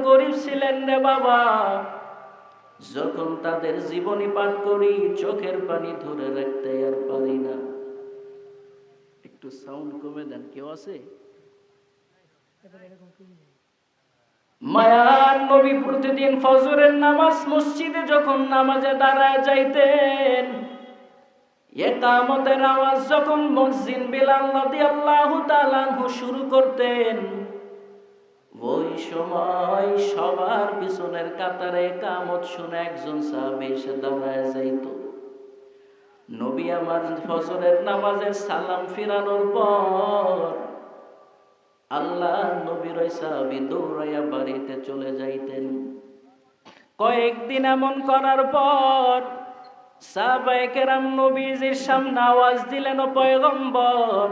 গরিব ছিলেন রে বাবা। যখন তাদের জীবনী করি, চোখের পানি ধরে রাখতে আর না। একটু মায়ার নবী প্রতিদিন ফজরের নামাজ মসজিদে যখন নামাজে দাঁড়ায় যাইতেন একামতের আওয়াজ যখন মসজিদ বিলাল তাআলা আনহু শুরু করতেন ওই সময় সবার পিছনের কাতারে কামত শুনে একজন সাহাবী এসে দাঁড়ায় যাইত। নবী আমার ফজরের নামাজের সালাম ফিরানোর পর আল্লাহ নবীর ওই সাহাবী দৌড়াইয়া বাড়িতে চলে যাইতেন। কয়েকদিন এমন করার পর সাহাবায়ে নবীজির সামনে আওয়াজ দিলেন, ও পয়গম্বর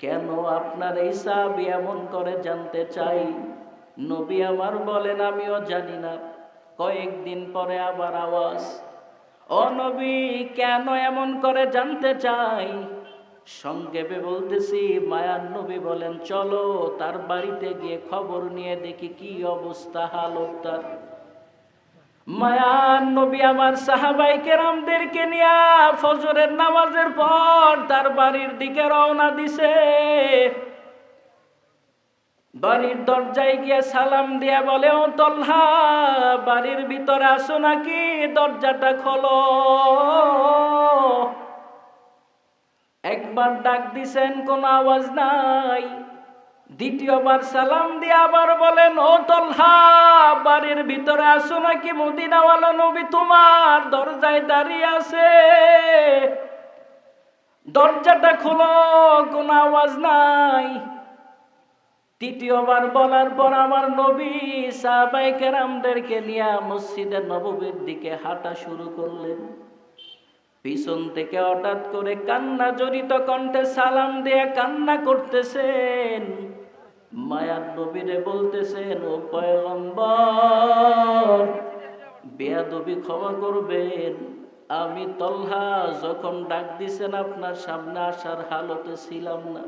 কেন আপনার এই সাহাবী এমন করে জানতে চাই? নবী আমার বলেন, আমিও জানি না। কয়েকদিন পরে আবার আওয়াজ, ও নবী, কেন এমন করে জানতে চাই? সংক্ষেপে বলতেছি, মায়ার নবী বলেন, চলো তার বাড়িতে গিয়ে খবর নিয়ে দেখি কি অবস্থা হালত তার। মায়ার নবী আমার সাহাবাই কেরামদেরকে নিয়ে ফজরের নামাজের পর তার বাড়ির দিকে রওনা দিছে। বাড়ির দরজায় গিয়ে সালাম দিয়া বলে, ও তল্লা বাড়ির ভিতরে আসো নাকি? দরজাটা খোলো। একবার ডাক দিছেন, কোনো আওয়াজ নাই। দ্বিতীয়বার সালাম দিয়ে আবার বলেন, ও তল্হা, বাড়ির ভিতরে আসো নাকি? মদিনাওয়ালা নবী তোমার দরজায় দাঁড়িয়ে আছে। দরজাটা খুলো, কোন আওয়াজ নাই। তৃতীয়বার বলার পর আমার নবী সাহাবাই কেরামদেরকে নিয়ে মসজিদে নববীর দিকে হাঁটা শুরু করলেন। পিছন থেকে হঠাৎ করে কান্না জড়িত কণ্ঠে সালাম দিয়ে কান্না করতেছেন। মায়ার নবীরে বলতেছেন, ও পয়গম্বর, বেয়াদবি ক্ষমা করবেন। আমি তল্হা যখন ডাক দিছেন, আপনার সামনে আসার হালতে ছিলাম না।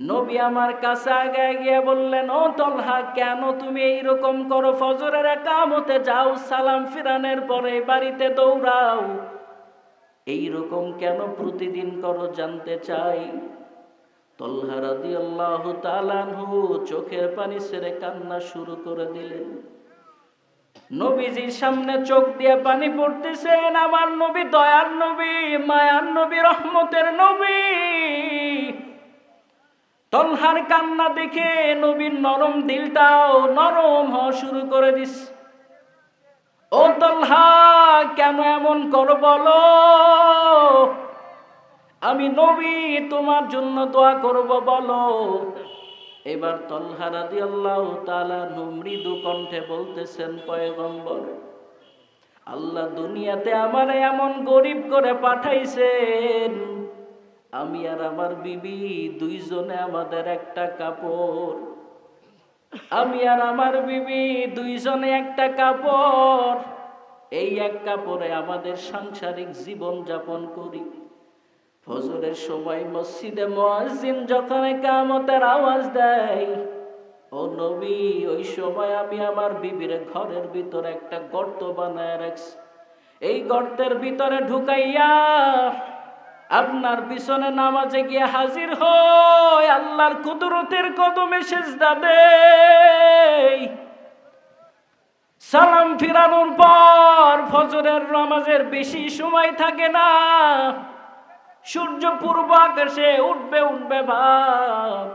নবী আমার কাছে আগে গিয়ে বললেন, ও তলহা, কেন তুমি এইরকম করো? ফজরের একামতে যাও, সালাম ফিরানের পরে বাড়িতে দৌড়াও। এই রকম কেন প্রতিদিন করো জানতে চাই? তল্হা রাদিয়াল্লাহু তাআলা আনহু চোখের পানি ছেড়ে কান্না শুরু করে দিলেন। নবীজির সামনে চোখ দিয়ে পানি পড়তেছেন, আমার নবী দয়ার নবী, মায়ার নবী, রহমতের নবী। তলহার কান্না দেখে নবীর নরম দিলটাও নরম হওয়া শুরু করে দিস। ও তলহা কেন এমন কর বলো? আমি নবী, তোমার জন্য দোয়া করব, বলো। এবার তলহা রাদি আল্লাহ তালা মৃদু কণ্ঠে বলতেছেন, পয়গম্বর, আল্লাহ দুনিয়াতে আমার এমন গরিব করে পাঠাইছেন। আমি আর আমার বিবি দুইজনে আমাদের একটা কাপড়। আমি আর আমার বিবি দুইজনে একটা কাপড়। এই এক কাপড়ে আমাদের সাংসারিক জীবন যাপন করি। ফজরের সময় মসজিদে মুয়াজ্জিন যখন কামতের আওয়াজ দেয়, ও নবী, ওই সময় আমি আমার বিবির ঘরের ভিতরে একটা গর্ত বানায় রাখছি। এই গর্তের ভিতরে ঢুকাইয়া আপনার পিছনে নামাজে গিয়ে হাজির হয় আল্লাহর কুদরতের কদমে সেজদা দেই। সালাম ফিরানোর পর ফজরের নামাজের বেশি সময় থাকে না। সূর্য পূর্ব আকাশে উঠবে উঠবে ভাব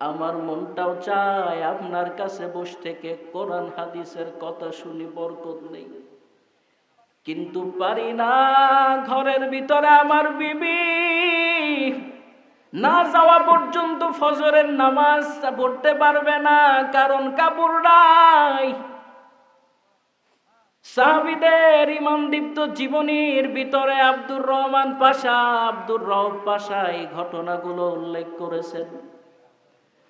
আমার মনটাও চায় আপনার কাছে বসে থেকে কোরআন, হাদিসের কথা শুনি, বরকত নেই। কিন্তু পারি না ঘরের ভিতরে আমার বিবি। না যাওয়া পর্যন্ত ফজরের নামাজ পড়তে পারবে না, কারণ কাপড় নাই। সাহাবিদের ইমানদীপ্ত জীবনীর ভিতরে আব্দুর রহমান পাশা, আব্দুর রব পাশা এই ঘটনাগুলো উল্লেখ করেছেন।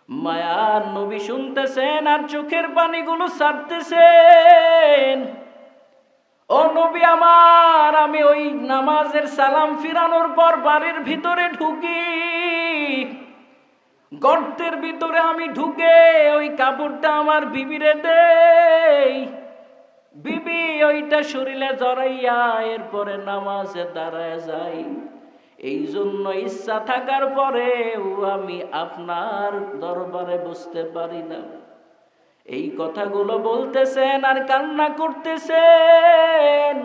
মায়ার নবী শুনতেছেন আর চোখের পানিগুলো ছাড়তেছেন। ও নবী আমার, আমি ওই নামাজের সালাম ফিরানোর পর বাড়ির ভিতরে ঢুকি। গর্তের ভিতরে আমি ঢুকে ওই কাপড়টা আমার বিবিরে বিবি ওইটা শরীরে জড়াইয়া এরপরে নামাজে দাঁড়ায় যাই। এই জন্য ইচ্ছা থাকার পরেও আমি আপনার দরবারে বসতে পারি না। এই কথাগুলো বলতেছেন আর কান্না করতেছেন।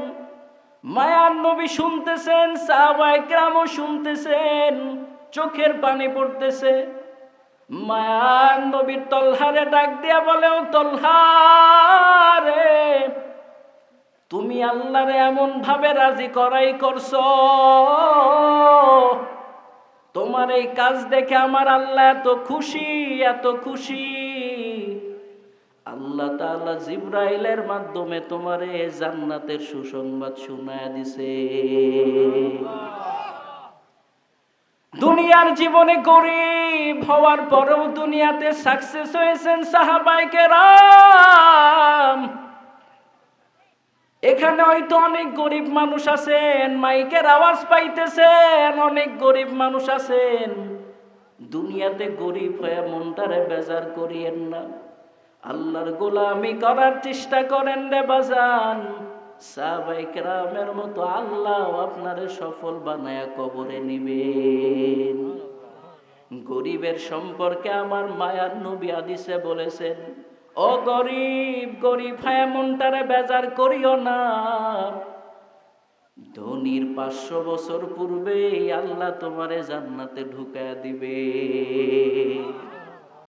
মায়ার নবী শুনতেছেন সাহাবাই গ্রামও শুনতেছেন, চোখের পানি পড়তেছে। মায়ার নবীর তলহারে ডাক দিয়া বলেও তলহারে তুমি আল্লাহরে এমন ভাবে রাজি করাই করছ? তোমার এই কাজ দেখে আমার আল্লাহ এত খুশি এত খুশি। আল্লাহ তাআলা জিব্রাইলের মাধ্যমে তোমারে জান্নাতের সুসংবাদ শোনায় দিছে। দুনিয়ার জীবনে গরিব হওয়ার পরেও দুনিয়াতে সাকসেস হয়েছেন সাহাবাইকে রাম এখানে হয়তো অনেক গরিব মানুষ আছেন, মাইকের আওয়াজ পাইতেছেন, অনেক গরিব মানুষ আছেন। দুনিয়াতে গরিব হয়ে মনটারে বেজার করিয়েন না। আল্লাহর গোলামি করার চেষ্টা করেন রে বাজান। সাহাবাইকেরামের মতো আল্লাহ আপনারে সফল বানায়া কবরে নিবেন। গরিবের সম্পর্কে আমার মায়ার নবী আদিসে বলেছেন ও গরিব গরিব হ্যাঁ মনটারে বেজার করিও না। ধনির পাঁচশো বছর পূর্বে আল্লাহ তোমারে জান্নাতে ঢুকা দিবে।